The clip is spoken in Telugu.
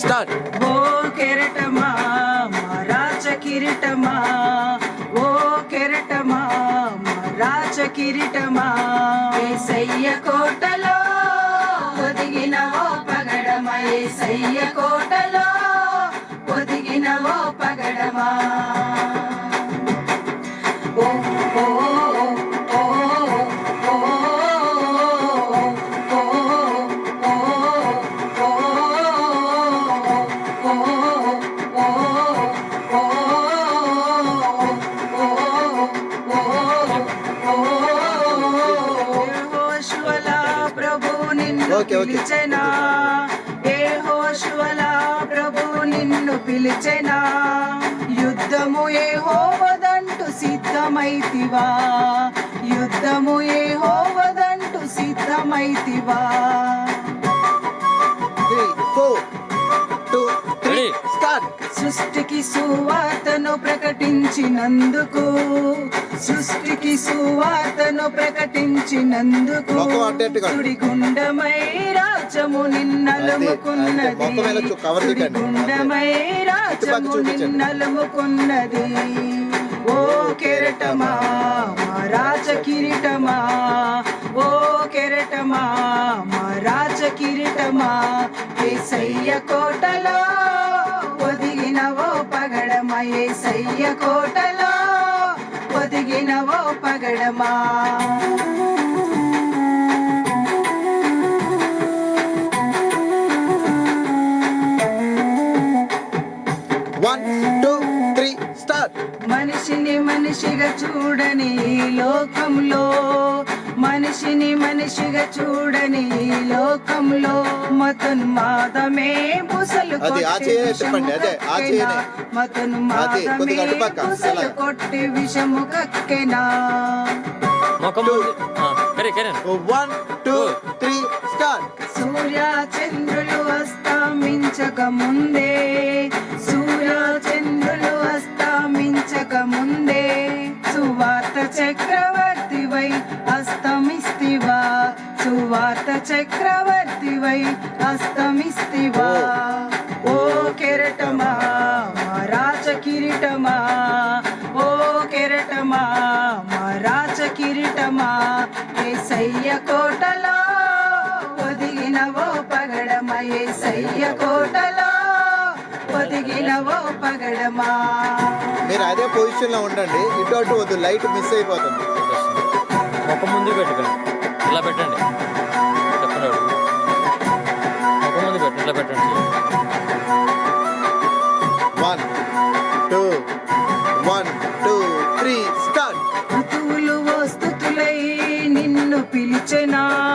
స్టార్ట్ ఓ కెరటమా రాజ కిరీటమా? ఓ కెరటమా రాజ కిరీటమా? ఏసయ్య కోటలో ఒదిగిన ఓ పగడమ? ఏసయ్య కోటలో ఒదిగిన ఓ పగ నిన్ను. పిలిచెనా? ఏ హోషువల ప్రభు నిన్ను పిలిచెనా? యుద్ధము ఏ హోవదంటు సిద్ధమైతివా? యుద్ధము ఏ హోవదంటు సిద్ధమైతివా? త్రీ ఫోర్ సృష్టికి సువార్తను ప్రకటించినందుకు సృష్టికి సువార్తను ప్రకటించినందుకు. సుడిగుండమై రాజ్యము నిన్నలుముకున్నది రాజ్యము చూపించండి. నిన్నలుముకున్నది ఓ కెరటమా మా రాజ కిరీటమా ఓ కెరటమా మా రాజ కిరీటమా ఏసయ్య కోటలో కోటలో ఒదిగిన ఓ పగడమా. మనిషిని మనిషిగా చూడని లోకంలో మనిషిని మనిషిగా చూడని ఈ లోకంలో. అది, మతన్మాదమే కొద్దిగా అటుపక్క, బుసలు ఇలా. కొట్టి విషము కక్కెనా. ముఖం కరే కరే వన్ టూ త్రీ స్టార్ట్ సూర్య చంద్రులు అస్తమించక ముందే సూర్య చక్రవర్తివై అస్తమిస్తివా? ఓ కెరటమా మా కిరీటమా? ఓ కెరటమా మా రాజ కిరీటమా? ఏసయ్య కోటలో ఒదిగిన ఓ పగడమా? ఏసయ్య కోటలో ఒదిగిన ఓ పగడమా? మీరు అదే పొజిషన్లో ఉండండి. ఇటు అటు వద్దు. లైట్ మిస్ అయిపోతుంది. ముఖం ముందు పెట్టుకోండి. ఇలా పెట్టండి. పెట్టండి.